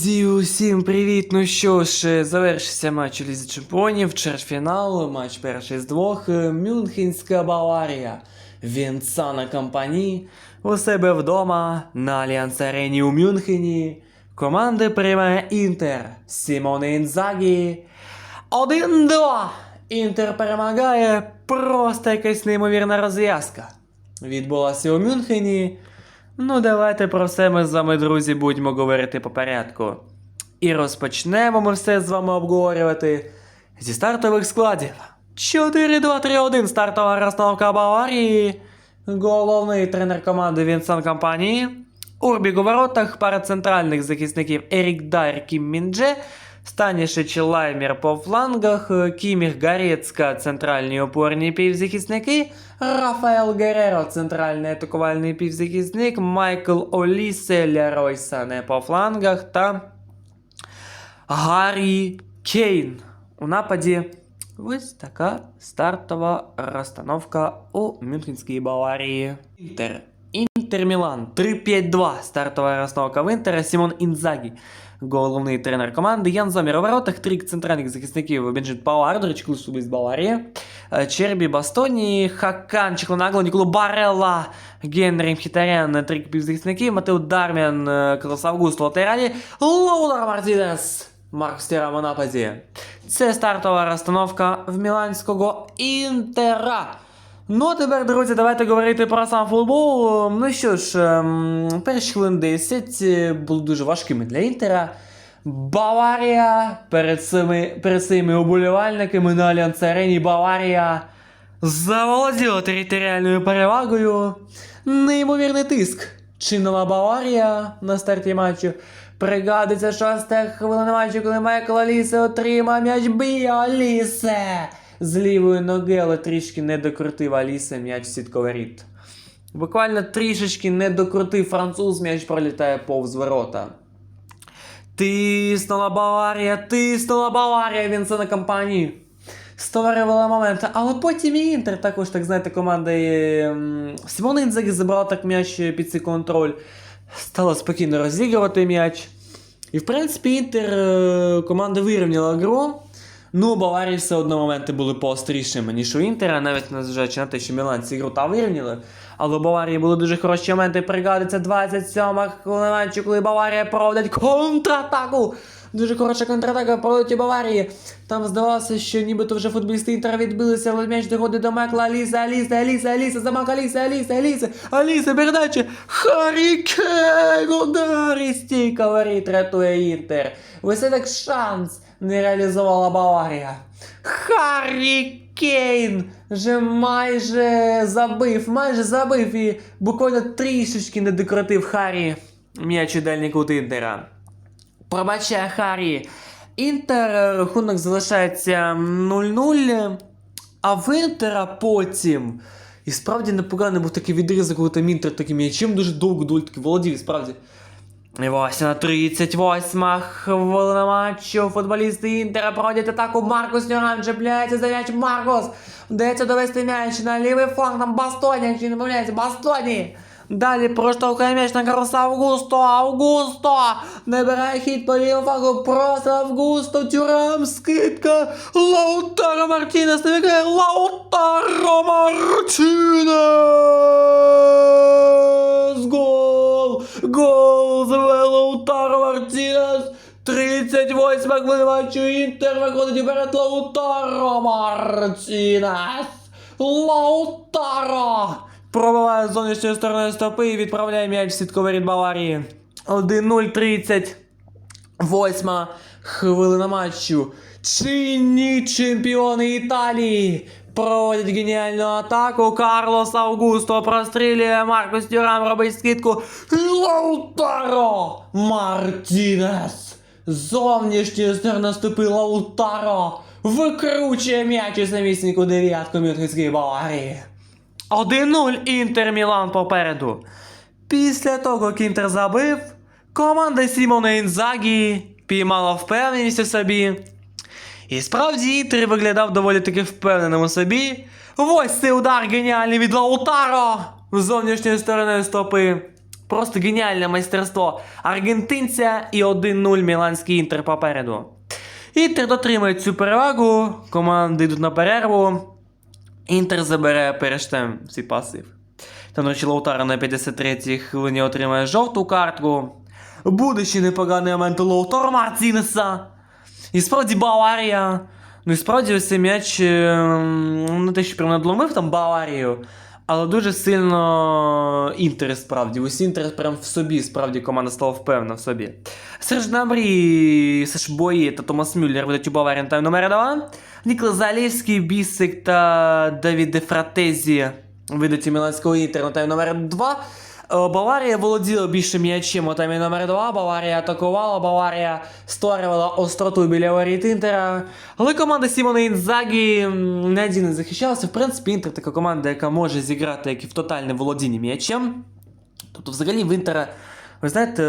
Друзі, усім привіт! Ну що ж, е, завершився матч у Лізі Чемпіонів, чвертьфінал, матч перший з двох. е, Мюнхенська Баварія. Вінсана Компані у себе вдома на Альянс Арені у Мюнхені. Команди приймає Інтер. Сімоне Інзагі. 1-2. Інтер перемагає. Просто якась неймовірна розв'язка. Відбулася у Мюнхені. Ну, давайте про все ми з вами, друзі, будемо говорити по порядку. І розпочнемо ми все з вами обговорювати зі стартових складів. 4-2-3-1 стартова розстановка Баварії. Головний тренер команди Вінсан Компанії. Урбік у воротах, пара центральних захисників Ерік Дайр, Кім Міндже, Станішич Лаймер по флангах, Кіміх Гарецька, центральні опорні півзахисники, Рафаел Гереро, центральний атакувальний півзахисник, Майкл Олісе, Лерой Сане по флангах та Гаррі Кейн у нападі. Ось така стартова розстановка у Мюнхенській Баварії. Інтер. Інтер Мілан 3-5-2. Стартова розстановка в Інтера. Сімон Інзагі. Головний тренер команди. Ян Зомер у воротах. Три центральних захисників. Бенджин Пауар, до речі, клуб з Баварії. Е, Чербі Бастоні, Хакан, Чеклонагло, Ніколо Барелла, Генрі Мхітарян, три півзахисники, Матео Дарміан, е, Клас Август Латералі, Лоудар Мартінес, Марк Стера в нападі. Це стартова розстановка в міланського Інтера. Ну, а тепер, друзі, давайте говорити про сам футбол. Ну що ж, ем, перші хвилин 10 е, були дуже важкими для Інтера. Баварія перед цими, перед цими уболівальниками на Альянс Арені Баварія заволоділа територіальною перевагою. Неймовірний тиск. Чинова Баварія на старті матчу. Пригадується шоста хвилина матчу, коли Майкл Алісе отримав м'яч б'є Алісе. З лівої ноги, але трішки не докрутив Алісе м'яч в сітковий Буквально трішечки не докрутив француз, м'яч пролітає повз ворота. Тиснула Баварія, тиснула Баварія, він це на кампанії. Створювала моменти, але потім і Інтер також, так знаєте, команда ем, Сімона Інзагі забрала так м'яч під цей контроль, стала спокійно розігрувати м'яч. І в принципі Інтер е, команда вирівняла гру. Ну, Баварії все одно моменти були поострішими, ніж у Інтера, навіть незважаючи на те, що Мілан ці гру та вирівняли. Але у Баварії були дуже хороші моменти. Пригадується 27-ма хвилина коли Баварія проводить контратаку. Дуже хороша контратака у Баварії. Там здавалося, що нібито вже футболісти Інтера відбилися, але м'яч доходить до Мекла Аліса, Аліса, Аліса, Аліса, замах Аліса, Аліса, Аліса, Аліса, передача. Харі Кейн, удар і стійка воріт рятує Інтер. Так шанс не реалізувала Баварія. Харрі Кейн вже майже забив, майже забив і буквально трішечки не докрутив Харрі м'яч у дальній кут Інтера. Пробачає Харрі. Інтер е, рахунок залишається 0-0. А в Інтера потім. І справді непоганий був такий відрізок, коли там Інтер таким м'ячем дуже довго доволі таки володів, справді. Ось на 38 хвилина матчу футболісти Інтера проводять атаку. Маркус Нюран чіпляється за м'яч Маркус. Вдається довести м'яч на лівий фланг. Там Бастоні, якщо не помиляється, Бастоні. Далі проштовхує м'яч на Карлоса Августо. Августо! Набирає хід по лівому флангу. Просто Августо. Тюрам, скидка. Лаутаро Мартінес набігає. Лаутаро Мартінес! Гол! Гол! Заве Лаутаро Мартінес! 38 хвилина матчу Інтер виходить вперед Лаутаро Мартінес! Лаутаро! Пробиває з зовнішньої сторони стопи і відправляє м'яч в сітковий рід Баварії. 1-0-30. Восьма хвилина матчу. Чинні чемпіони Італії проводять геніальну атаку. Карлос Августо прострілює Маркус Тюрам робить скидку. Лаутаро Мартінес. З Зовнішньої сторони стопи Лаутаро. Викручує м'яч у самісіньку дев'ятку Мюнхенської Баварії. 1-0 Інтер Мілан попереду. Після того, як Інтер забив, команда Сімона Інзагі піймала впевненість у собі. І справді Інтер виглядав доволі таки впевненим у собі. Ось цей удар геніальний від Лаутаро з зовнішньої сторони стопи. Просто геніальне майстерство аргентинця і 1-0 міланський інтер попереду. Інтер дотримує цю перевагу, команди йдуть на перерву. Інтер забере перештем цей пасив. Там, до речі, Лаутара на 53-й хвилині отримає жовту картку. Буде ще непоганий момент у Лаутара Мартінеса. І справді Баварія. Ну і справді ось цей м'яч ем, не те, що прям надломив там Баварію, але дуже сильно інтер справді. Ось інтер прям в собі, справді команда стала впевнена в собі. Серж Набрі, Саш Бої та Томас Мюллер ведуть у Баварії на тайм номер 2. Ніколас Залєвський, Бісик та Давід Де Фратезі ведуть у Міланського інтер на тайм номер 2. Е, Баварія володіла більше м'ячем у таймі номер 2. Баварія атакувала, Баварія створювала остроту біля воріт Інтера. Але команда Сімона Інзагі надійно не захищалася. В принципі, Інтер така команда, яка може зіграти як і в тотальне володіння м'ячем. Тобто, взагалі, в Інтера, ви знаєте,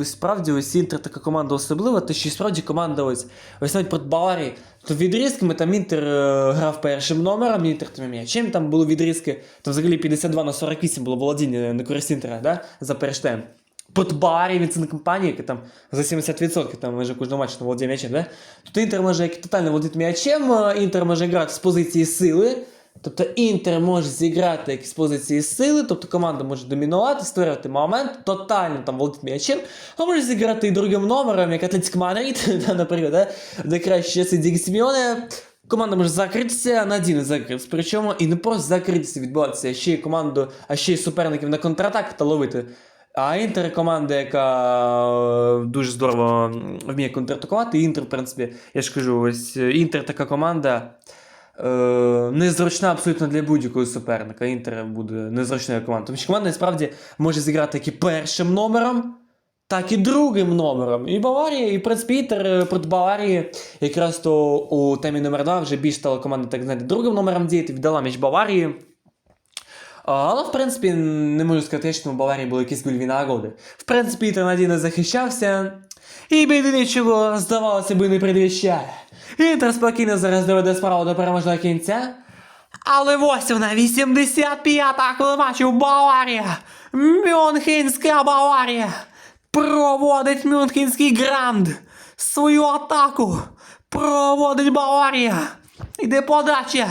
е, справді ось Інтер така команда особлива, те, що справді команда ось, ось навіть проти Баварії, то відрізками там Інтер е, грав першим номером, Інтер тим м'ячем, там були відрізки, то взагалі 52 на 48 було володіння на користь Інтера, да? за перший тайм. Проти Баварії він це не компанія, яка там за 70% там майже кожного матчу володіє м'ячем, да? Тут Інтер може як тотально володіти м'ячем, Інтер може грати з позиції сили, Тобто Інтер може зіграти якісь позиції сили, тобто команда може домінувати, створювати момент, тотально там володіти м'ячем, а може зіграти і другим номером, як Атлетик Мадрид, наприклад, да, де краще часи Дігі Сіміоне. Команда може закритися, надійно закрився. Причому і не просто закритися відбуватися, а ще й команду, а ще й суперників на контратак та ловити. А Інтер команда, яка е, дуже здорово вміє контратакувати. Інтер, в принципі, я ж кажу, ось е, Інтер така команда. Е, незручна абсолютно для будь-якого суперника. Інтер буде незручною командою. Тому що команда насправді може зіграти як і першим номером, так і другим номером. І Баварія, і в принципі Інтер е, проти Баварії якраз то у темі номер 2 вже більш стала команда, так знаєте, другим номером діяти, віддала між Баварії. Але, в принципі, не можу сказати, що у Баварії були якісь гольові нагоди. В принципі, Інтер надійно захищався. І біди нічого, здавалося би, не предвіщає. Інтер спокійно зараз доведе справу до переможного кінця. Але ось вона, 85-та хвилина матчу Баварія. Мюнхенська Баварія. Проводить Мюнхенський гранд. Свою атаку. Проводить Баварія. Іде подача.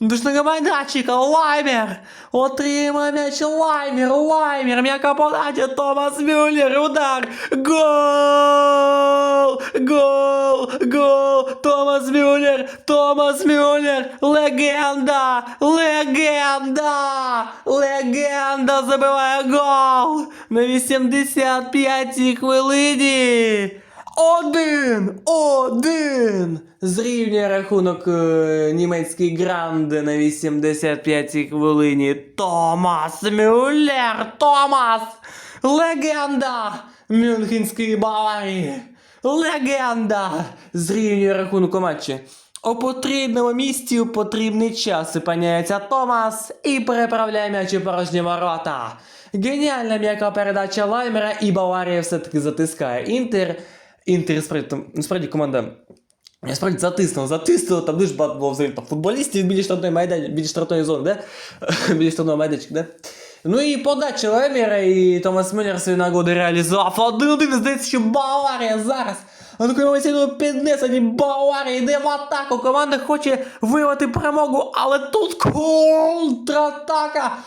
Душного майданчика Лаймер. Отримає м'яч Лаймер. Лаймер. М'яка подача. Томас Мюллер. Удар. Гол! Гол! Гол! Томас Мюллер! Томас Мюллер! Легенда! Легенда! Легенда забиває гол! На 85-й хвилині! Один! Один! Зрівнює рахунок е, німецький гранд на 85-й хвилині. Томас Мюллер! Томас! Легенда! Мюнхенської Баварії! Легенда! Зрівнює рахунок у матчі. У потрібному місці у потрібний час зупиняється Томас і переправляє м'яч у порожні ворота. Геніальна м'яка передача Лаймера і Баварія все-таки затискає Інтер. Інтер справді, там, насправді команда я справді затиснула, затиснула, там дуже багато було взагалі там, футболістів біля штрафної майдані, біля штрафної зони, де? біля штрафного майданчика, де? Ну і подача Лемера, і Томас Мюллер свої нагоди реалізував. Один-один, здається, що Баварія зараз. На такому емоційному піднесенні Баварія йде в атаку. Команда хоче виявити перемогу, але тут контратака.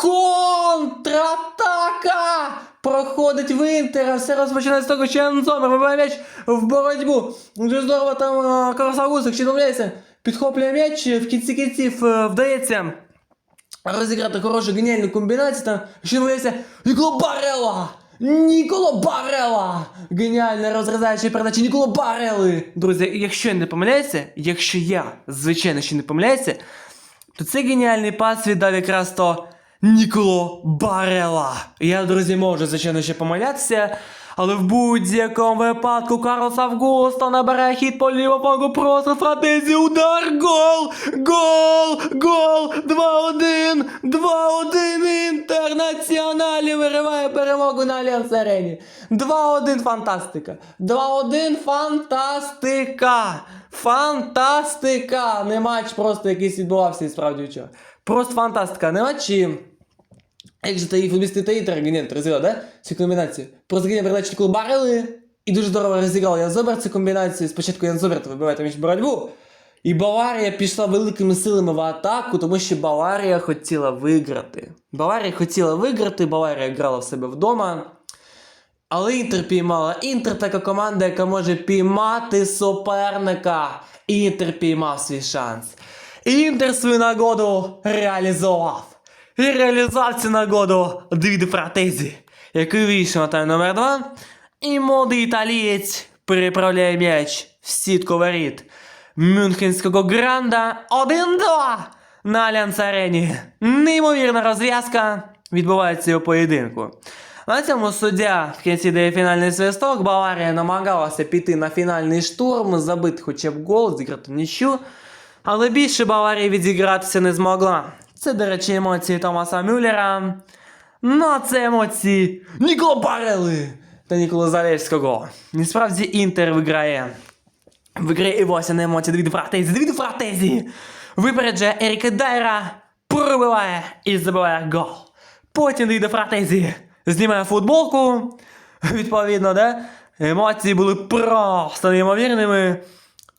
Контратака! Проходить в Інтера, все розпочинається з того, що Анзомер вибиває м'яч в боротьбу. Дуже здорово там Карасагусик ще домовляється. Підхоплює м'яч, в кінці кінців е, вдається розіграти хорошу геніальну комбінацію. Там ще домовляється Ніколо Барела! Ніколо Барела! Геніальна розрізаюча передача Ніколо Барели! Друзі, якщо я не помиляюся, якщо я, звичайно, ще не помиляюся, то цей геніальний пас віддав якраз то Ніколо Барела. Я, друзі, можу, звичайно, ще помилятися, але в будь-якому випадку Карлос Августо набирає хід по лівому просто стратезі, удар, гол! Гол! Гол! 2-1! 2-1 Інтернаціоналі вириває перемогу на Альянс Арені. 2-1 фантастика. 2-1 фантастика. Фантастика! Не матч просто якийсь відбувався і справді вчора. Просто фантастика. Не матчі. Як же та футболісти та Інтер Генент розвивав, да? Цю комбінацію. Про закидання передачі Барели. І дуже здорово розіграв Ян Зобер цю комбінацію. Спочатку Ян Зобер вибиває там боротьбу. І Баварія пішла великими силами в атаку, тому що Баварія хотіла виграти. Баварія хотіла виграти, Баварія грала в себе вдома. Але Інтер піймала. Інтер така команда, яка може піймати суперника. Інтер піймав свій шанс. Інтер свою нагоду реалізував. І реалізував цю нагоду Давіду Фратезі, який вийшов на тайм номер 2. І молодий італієць переправляє м'яч в сітку воріт Мюнхенського гранда 1-2 на Альянс Арені. Неймовірна розв'язка відбувається у поєдинку. На цьому суддя в кінці дає фінальний свисток. Баварія намагалася піти на фінальний штурм, забити хоча б гол, зіграти нічю. Але більше Баварія відігратися не змогла. Це, до речі, емоції Томаса Мюллера. Ну, а це емоції Нікола Барели та Нікола Залевського. Насправді Інтер виграє. Виграє і ось на емоції Давіду Фратезі. Давіду Фратезі випереджає Еріка Дайра, пробиває і забиває гол. Потім Давіду Фратезі знімає футболку. Відповідно, да? Емоції були просто неймовірними.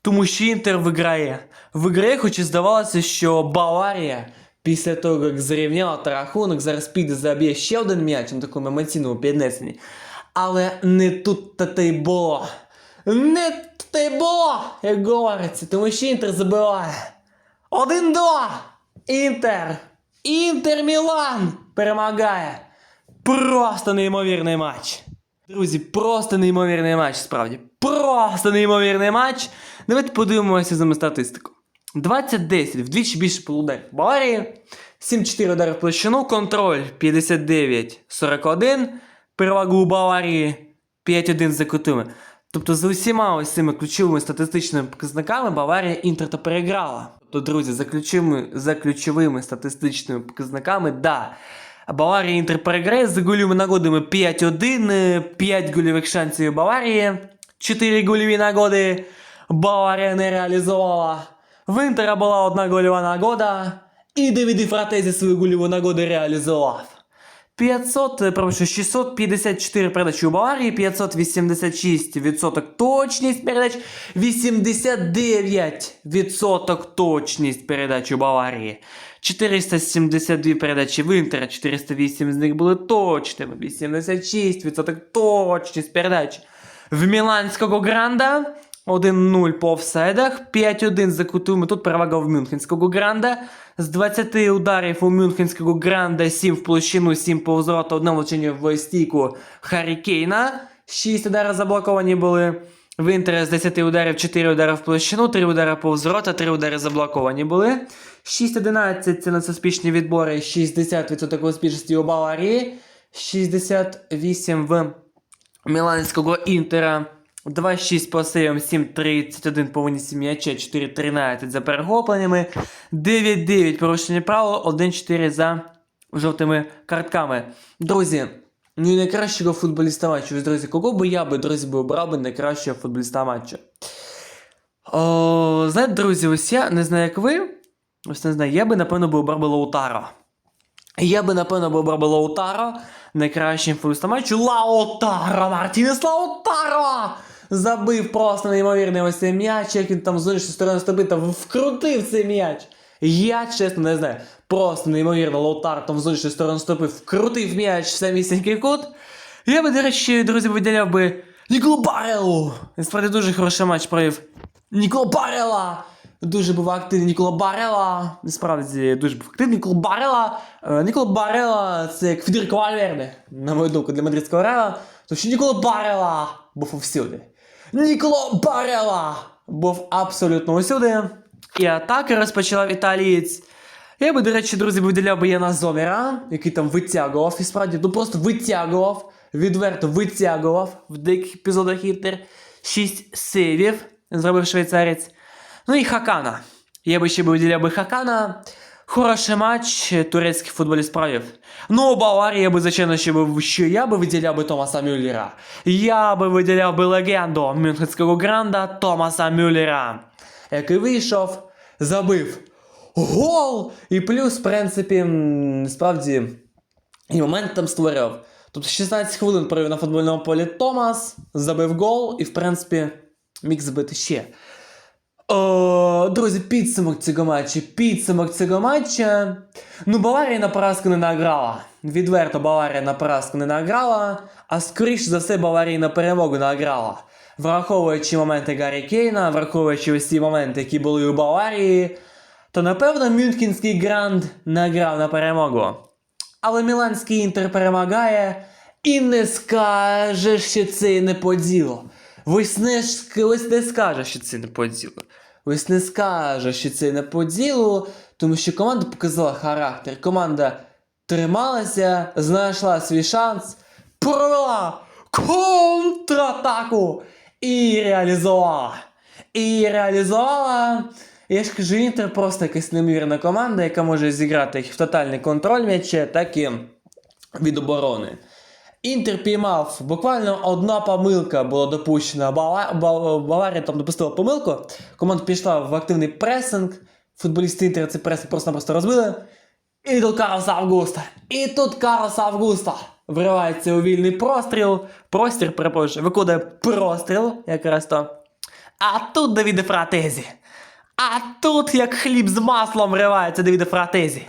Тому що Інтер виграє. Виграє, хоч і здавалося, що Баварія після того, як зрівняла та рахунок, зараз піде заб'є ще один м'яч на такому емоційному піднесенні. Але не тут та й було. Не тут й було, як говориться, тому що Інтер забиває. Один-два! Інтер! Інтер Мілан перемагає. Просто неймовірний матч. Друзі, просто неймовірний матч, справді. Просто неймовірний матч. Давайте подивимося за статистику. 20-10, вдвічі більше полударів Баварії, 7-4 удари в площину, контроль 59-41, перевагу у Баварії 5-1 за кутами. Тобто за усіма ось цими ключовими статистичними показниками Баварія Інтер та переграла. Тобто, друзі, за ключовими, за ключовими статистичними показниками, да. Баварія Інтер переграє за гольовими нагодами 5-1, 5 гольових шансів Баварії, 4 гольові нагоди Баварія не реалізувала. В Інтера була одна гольова нагода, і Девіді Фратезі свою гольову нагоду реалізував. 500, е, прошу, 654 передачі у Баварії, 586% точність передач, 89% точність передач у Баварії. 472 передачі в Інтера, 408 з них були точними, 86% точність передач. В Міланського Гранда 1-0 по офсайдах, 5-1 за кутами. Тут перевага в Мюнхенського Гранда. З 20 ударів у Мюнхенського Гранда 7 в площину, 7 по взвроту, одне влучення в стійку Харі Кейна. 6 ударів заблоковані були. В Інтері з 10 ударів 4 удари в площину, 3 удари по взвроту, 3 удари заблоковані були. 6-11 це надсуспішні відбори, 60% успішності у Баварії, 68 в Міланського Інтера. 2-6 по сейвам, 7-31 по винісі м'яча, 4-13 за перехопленнями, 9-9 порушення правил, 1-4 за жовтими картками. Друзі, ну і найкращого футболіста матчу. Друзі, кого би я би, друзі, би обрав би найкращого футболіста матчу? О, знаєте, друзі, ось я не знаю, як ви. Ось не знаю, я би, напевно, би обрав би Лаутаро. Я би, напевно, би обрав би Лаутаро найкращим футболістом матчу. Лаутаро! Мартінес Лаутаро! Забив просто неймовірний ось цей м'яч, як він там з іншої сторони стоби там вкрутив цей м'яч. Я, чесно, не знаю. Просто неймовірно Лаутаро там з іншої сторони стопи вкрутив м'яч в самісінький кут. Я би, до речі, друзі, виділяв би Ніколу Барелу. Насправді дуже хороший матч провів. Нікола Барела! Дуже був активний Нікола Барела. Насправді дуже був активний Нікола Барела. Е, Нікола Барела це як Федеріко Вальверде, на мою думку, для мадридського реала. Тому що Нікола Барела був усюди. Нікола Барела був абсолютно усюди. І атаки розпочала італієць. Я би, до речі, друзі, виділяв би Яна Зомера, який там витягував, і справді, ну просто витягував, відверто витягував в деяких епізодах Інтер. 6 сейвів зробив швейцарець. Ну і Хакана. Я би ще би виділяв би Хакана. Хороший матч, турецький футболіст провів. Ну, у Баварії я би, звичайно, би, що я би виділяв би Томаса Мюллера. Я би виділяв би легенду Мюнхенського гранда Томаса Мюллера, який вийшов, забив гол. І плюс, в принципі, справді, І момент там створив. Тобто 16 хвилин провів на футбольному полі Томас, забив гол і, в принципі, міг забити ще. О, друзі, підсумок цього матчу. Підсумок цього матча. Ну, Баварія на поразку не награла. Відверто Баварія на поразку не награла, а скоріш за все Баварія на перемогу награла. Враховуючи моменти Гаррі Кейна, враховуючи усі моменти, які були у Баварії, то напевно Мюнхенський гранд награв на перемогу. Але Міланський інтер перемагає і не скаже, що це не по ділу. Ось не, ось не скаже, що це не по ділу. Ось не скаже, що це не по ділу, тому що команда показала характер. Команда трималася, знайшла свій шанс, провела контратаку і реалізувала. І реалізувала. Я ж кажу, Інтер просто якась неймовірна команда, яка може зіграти як в тотальний контроль м'яча, так і від оборони. Інтер піймав буквально одна помилка була допущена. Баварія там допустила помилку. Команда пішла в активний пресинг. Футболісти Інтера цей пресинг просто-напросто розбили. І тут Карлос Августа. І тут Карлос Августа вривається у вільний простріл. Простір, перепрошую, виконує простріл якраз то. А тут Давіде Фратезі. А тут як хліб з маслом вривається Давіде Фратезі.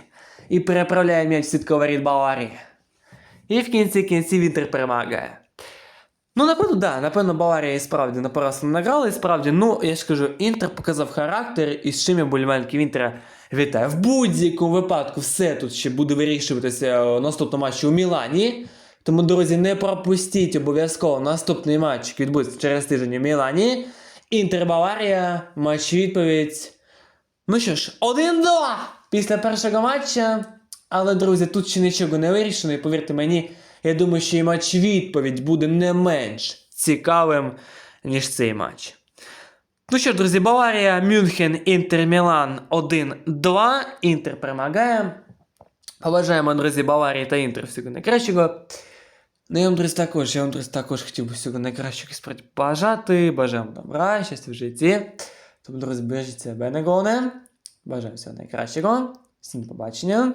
І переправляє м'яч в сітку воріт Баварії. І в кінці кінців Інтер перемагає. Ну, напевно, да, напевно, Баварія і справді на поразку награла, і справді, ну, я ж кажу, Інтер показав характер, і з чим я болівальників Інтера вітаю. В будь-якому випадку все тут ще буде вирішуватися у наступному матчі у Мілані. Тому, друзі, не пропустіть обов'язково наступний матч, який відбудеться через тиждень у Мілані. Інтер Баварія, матч відповідь. Ну що ж, 1-2 після першого матча. Але, друзі, тут ще нічого не вирішено, і повірте мені, я думаю, що і матч відповідь буде не менш цікавим, ніж цей матч. Ну що ж, друзі, Баварія, Мюнхен, Інтер Мілан 1-2. Інтер перемагає. Побажаємо, друзі, Баварії та Інтер всього найкращого. Ну, я вам, друзі, також, я вам, друзі, також хотів би всього найкращого і бажати. Бажаємо добра, щастя в житті. Тому, друзі, бережіть себе не головне. Бажаю всього найкращого. Всім побачення.